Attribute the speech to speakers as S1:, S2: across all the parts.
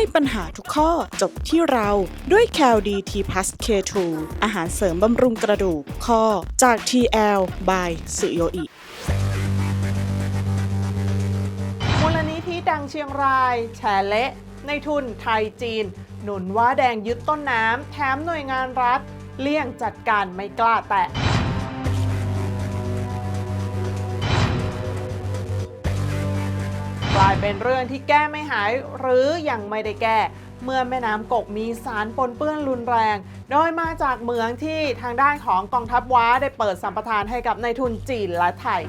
S1: ให้ปัญหาทุกข้อจบที่เราด้วย c a l d t p l u s K2 อาหารเสริมบำรุงกระดูกข้อจาก TL by สุโยอิ
S2: มูลนิธิดังเชียงรายแฉเละในทุนไทยจีน หนุนว่าแดงยึดต้นน้ำแถมหน่วยงานรัฐ เลี่ยงจัดการไม่กล้าแตะ กลายเป็นเรื่องที่แก้ไม่หายหรือยังไม่ได้แก้ เมื่อแม่น้ำกกมีสารปนเปื้อนรุนแรง โดยมาจากเหมืองที่ทางด้านของกองทัพว้าได้เปิดสัมปทานให้กับนายทุนจีนและไทย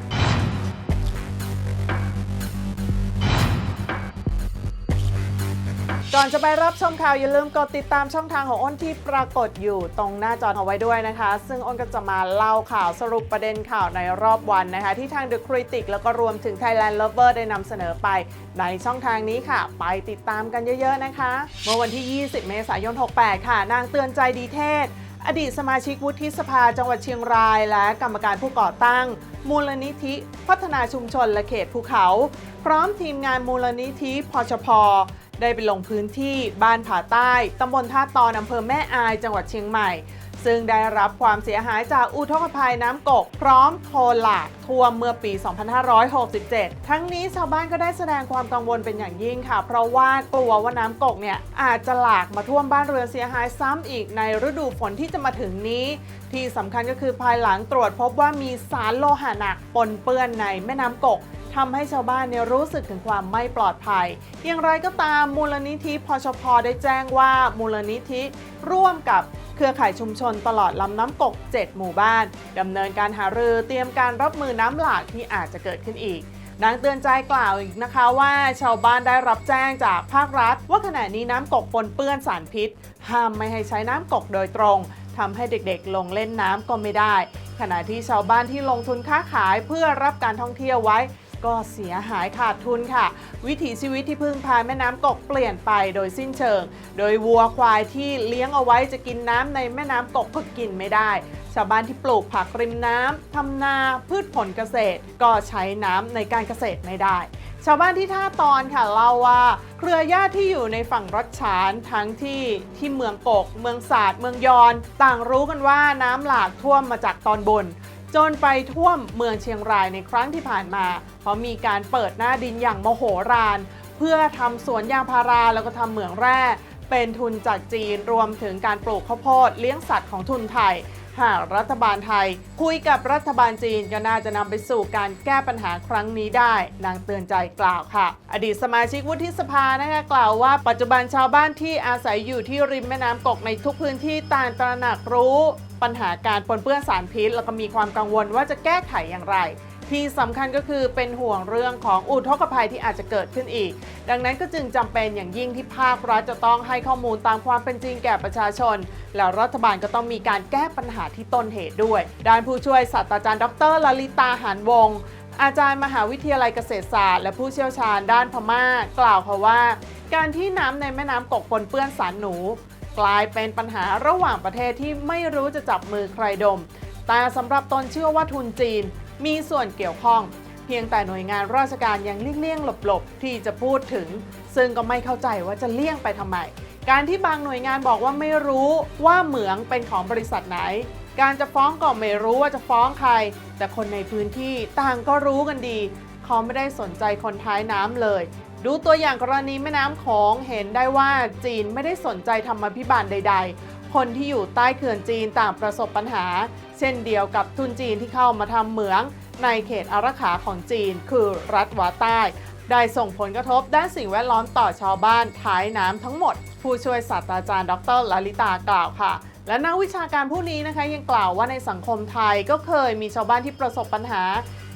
S2: ก่อนจะไปรับชมข่าวอย่าลืมกดติดตามช่องทางของอ้นที่ปรากฏอยู่ตรงหน้าจอเอาไว้ด้วยนะคะ ซึ่งอ้นก็จะมาเล่าข่าวสรุปประเด็นข่าวในรอบวันนะคะ ที่ทาง The Critic แล้วก็รวมถึง Thailand Lover ได้นำเสนอไป ในช่องทางนี้ค่ะ ไปติดตามกันเยอะๆนะคะ เมื่อวันที่ 20 เมษายน 68 ค่ะ นางเตือนใจดีเทศ อดีตสมาชิกวุฒิสภาจังหวัดเชียงราย และกรรมการผู้ก่อตั้ง มูลนิธิ พัฒนาชุมชนและเขตภูเขา พร้อมทีมงานมูลนิธิพชพ ได้ไปลงพื้นที่บ้านผาใต้ตำบลท่าตอนอำเภอแม่อายจังหวัดเชียงใหม่ ซึ่งได้รับความเสียหายจากอุทกภัยน้ำกก พร้อมโคลหลากท่วมเมื่อปี 2567 ทั้งนี้ชาวบ้านก็ได้แสดงความกังวลเป็นอย่างยิ่งค่ะ เพราะว่ากลัวว่าน้ำกกเนี่ยอาจจะหลากมาท่วมบ้านเรือนเสียหายซ้ำอีกในฤดูฝนที่จะมาถึงนี้ ที่สำคัญก็คือภายหลังตรวจพบว่ามีสารโลหะหนักปนเปื้อนในแม่น้ำกก ทำให้ชาวบ้านเนี่ยรู้สึกถึงความไม่ปลอดภัย อย่างไรก็ตามมูลนิธิพชพได้แจ้งว่ามูลนิธิร่วมกับเครือข่ายชุมชนตลอดลำน้ำกก 7 หมู่บ้านดำเนินการหารือเตรียมการรับมือน้ำหลากที่อาจจะเกิดขึ้นอีกนางเตือนใจกล่าวอีกนะคะว่าชาวบ้านได้รับแจ้งจากภาครัฐ ว่าขณะนี้น้ำกกปนเปื้อนสารพิษ ห้ามไม่ให้ใช้น้ำกกโดยตรงทำให้เด็กๆ ลงเล่นน้ำก็ไม่ได้ ขณะที่ชาวบ้านที่ลงทุนค้าขายเพื่อรับการท่องเที่ยวไว้ ก็เสียหายขาดทุนค่ะ วิถีชีวิตที่พึ่งพาแม่น้ำกกเปลี่ยนไปโดยสิ้นเชิง โดยวัวควายที่เลี้ยงเอาไว้จะกินน้ำในแม่น้ำกกก็กินไม่ได้ ชาวบ้านที่ปลูกผักริมน้ำทำนาพืชผลเกษตร ก็ใช้น้ำในการเกษตรไม่ได้ ชาวบ้านที่ท่าตอนค่ะเล่าว่า เครือญาติที่อยู่ในฝั่งรัชฉานทั้งที่ที่เมืองกก เมืองศาสตร์เมืองยอน ต่างรู้กันว่าน้ำหลากท่วมมาจากตอนบน จนไปท่วมเมืองเชียงรายในครั้งที่ผ่านมา เพราะมีการเปิดหน้าดินอย่างโมโหราน เพื่อทำสวนยางพาราแล้วก็ทำเหมืองแร่ เป็นทุนจากจีนรวมถึงการปลูกข้าวโพดเลี้ยงสัตว์ของทุนไทย หากรัฐบาลไทย คุยกับรัฐบาลจีนก็น่าจะนำไปสู่การแก้ปัญหาครั้งนี้ได้ นางเตือนใจกล่าวค่ะ อดีตสมาชิกวุฒิสภานะคะกล่าวว่าปัจจุบันชาวบ้านที่อาศัยอยู่ที่ริมแม่น้ำกกในทุกพื้นที่ต่างตระหนักรู้ ปัญหาการปนเปื้อนสารพิษ แล้วก็มีความกังวลว่าจะแก้ไขอย่างไร ที่สำคัญก็คือเป็นห่วงเรื่องของอุทกภัยที่อาจจะเกิดขึ้นอีก ดังนั้นก็จึงจำเป็นอย่างยิ่งที่ภาครัฐจะต้องให้ข้อมูลตามความเป็นจริงแก่ประชาชน แล้วรัฐบาลก็ต้องมีการแก้ปัญหาที่ต้นเหตุด้วย ด้านผู้ช่วยศาสตราจารย์ดรลลิตาหานวงศ์อาจารย์มหาวิทยาลัยเกษตรศาสตร์และผู้เชี่ยวชาญด้านพม่ากล่าวค่ะว่า การที่น้ำในแม่น้ำกกปนเปื้อนสารหนู กลายเป็นปัญหาระหว่างประเทศที่ไม่รู้จะจับมือใครดม แต่สำหรับตนเชื่อว่าทุนจีน มีส่วนเกี่ยวข้อง เพียงแต่หน่วยงานราชการยังเลี่ยงๆหลบๆ ที่จะพูดถึง ซึ่งก็ไม่เข้าใจว่าจะเลี่ยงไปทำไม การที่บางหน่วยงานบอกว่าไม่รู้ว่าเหมืองเป็นของบริษัทไหน การจะฟ้องก็ไม่รู้ว่าจะฟ้องใคร แต่คนในพื้นที่ต่างก็รู้กันดี เขาไม่ได้สนใจคนท้ายน้ำเลยดูตัวอย่างกรณีแม่น้ำโขงเห็นได้ว่าจีนไม่ได้สนใจธรรมพิบาลใด ๆ คนที่อยู่ใต้เขื่อนจีนต่างประสบปัญหา เช่นเดียวกับทุนจีนที่เข้ามาทำเหมืองในเขตอารักขาของจีน คือรัฐวาใต้ ได้ส่งผลกระทบด้านสิ่งแวดล้อมต่อชาวบ้านท้ายน้ำทั้งหมด ผู้ช่วยศาสตราจารย์ ดรลลิตากล่าวค่ะและนักวิชาการผู้นี้นะคะยังกล่าวว่าในสังคมไทยก็เคยมีชาวบ้านที่ประสบปัญหา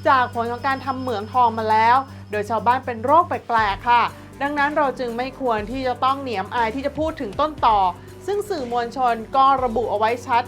S2: จากผลของการทำเหมืองทองมาแล้ว โดยชาวบ้านเป็นโรคแปลกๆค่ะ ดังนั้นเราจึงไม่ควรที่จะต้องเหนียมอายที่จะพูดถึงต้นต่อ ซึ่งสื่อมวลชนก็ระบุเอาไว้ชัด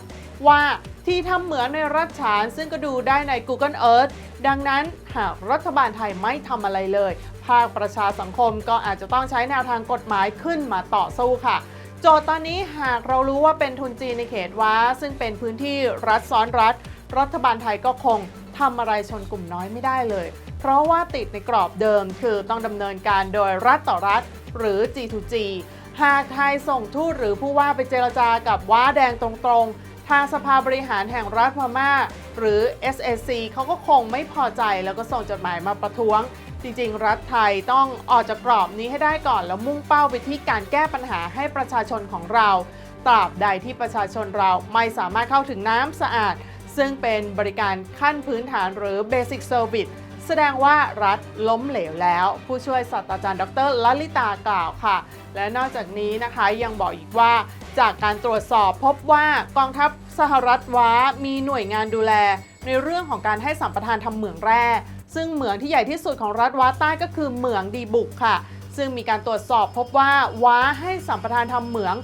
S2: ว่าที่ทำเหมืองในรัฐฉานซึ่งก็ดูได้ใน Google Earth ดังนั้นหากรัฐบาลไทยไม่ทำอะไรเลย ภาคประชาสังคมก็อาจจะต้องใช้แนวทางกฎหมายขึ้นมาต่อสู้ค่ะ โจทย์ตอนนี้หากเรารู้ว่าเป็นทุนจีนในเขตว้า ซึ่งเป็นพื้นที่รัฐซ้อนรัฐ รัฐบาลไทยก็คงทำอะไรชนกลุ่มน้อยไม่ได้เลย เพราะว่าติดในกรอบเดิมคือต้องดำเนินการโดยรัฐต่อรัฐ หรือ G2G หากไทยส่งทูตหรือผู้ว่าไปเจรจากับว้าแดงตรงๆ ทางสภาบริหารแห่งรัฐพม่า หรือ SAC เขาก็คงไม่พอใจแล้วก็ส่งจดหมายมาประท้วง จริงๆ รัฐไทยต้องออกจากกรอบนี้ให้ได้ก่อน แล้วมุ่งเป้าไปที่การแก้ปัญหาให้ประชาชนของเรา ตราบใดที่ประชาชนเราไม่สามารถเข้าถึงน้ำสะอาด ซึ่งเป็นบริการขั้นพื้นฐานหรือ Basic Service แสดงว่ารัฐล้มเหลวแล้ว ผู้ช่วยศาสตราจารย์ ดรลลิตากล่าวค่ะ และนอกจากนี้นะคะยังบอกอีกว่า จากการตรวจสอบพบว่ากองทัพสหรัฐว้ามีหน่วยงานดูแล ในเรื่องของการให้สัมปทานทำเหมืองแร่ ซึ่งเหมืองที่ใหญ่ที่สุดของรัฐว้าใต้ก็คือเหมืองดีบุกค่ะ ซึ่งมีการตรวจสอบพบว่าว้าให้สัมปทานทำเหมือง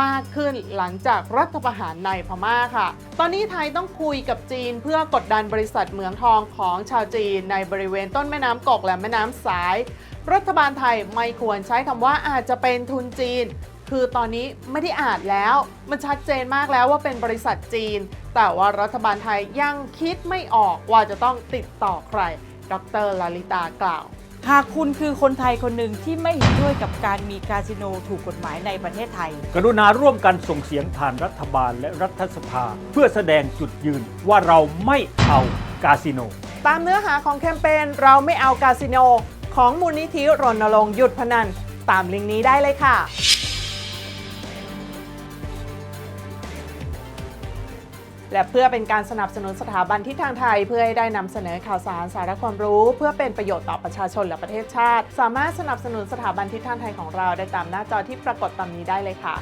S2: มากขึ้นหลังจากรัฐประหารในพม่าค่ะ ตอนนี้ไทยต้องคุยกับจีนเพื่อกดดันบริษัทเหมืองทองของชาวจีน ในบริเวณต้นแม่น้ำกกและแม่น้ำสาย รัฐบาลไทยไม่ควรใช้คำว่าอาจจะเป็นทุนจีน คือตอนนี้ไม่ได้อ่านแล้ว มันชัดเจนมากแล้วว่าเป็นบริษัทจีน แต่ว่ารัฐบาลไทยยังคิดไม่ออกว่าจะต้องติดต่อใคร ดรลลิตากล่าว
S3: หากคุณคือคนไทยคนหนึ่งที่ไม่เห็นด้วยกับการมีคาสิโนถูกกฎหมายในประเทศไทย
S4: กรุณาร่วมกันส่งเสียงผ่านรัฐบาลและรัฐสภา เพื่อแสดงจุดยืนว่าเราไม่เอากาสิโน
S2: ตามเนื้อหาของแคมเปญเราไม่เอากาสิโน ของมูลนิธิรณรงค์หยุดพนัน ตามลิงก์นี้ได้เลยค่ะ และเพื่อเป็นการสนับสนุนสถาบันที่ทางไทย เพื่อให้ได้นำเสนอข่าวสารสาระความรู้ เพื่อเป็นประโยชน์ต่อประชาชนและประเทศชาติ สามารถสนับสนุนสถาบันทิศทางไทยของเราได้ตามหน้าจอที่ปรากฏตามนี้ได้เลยค่ะ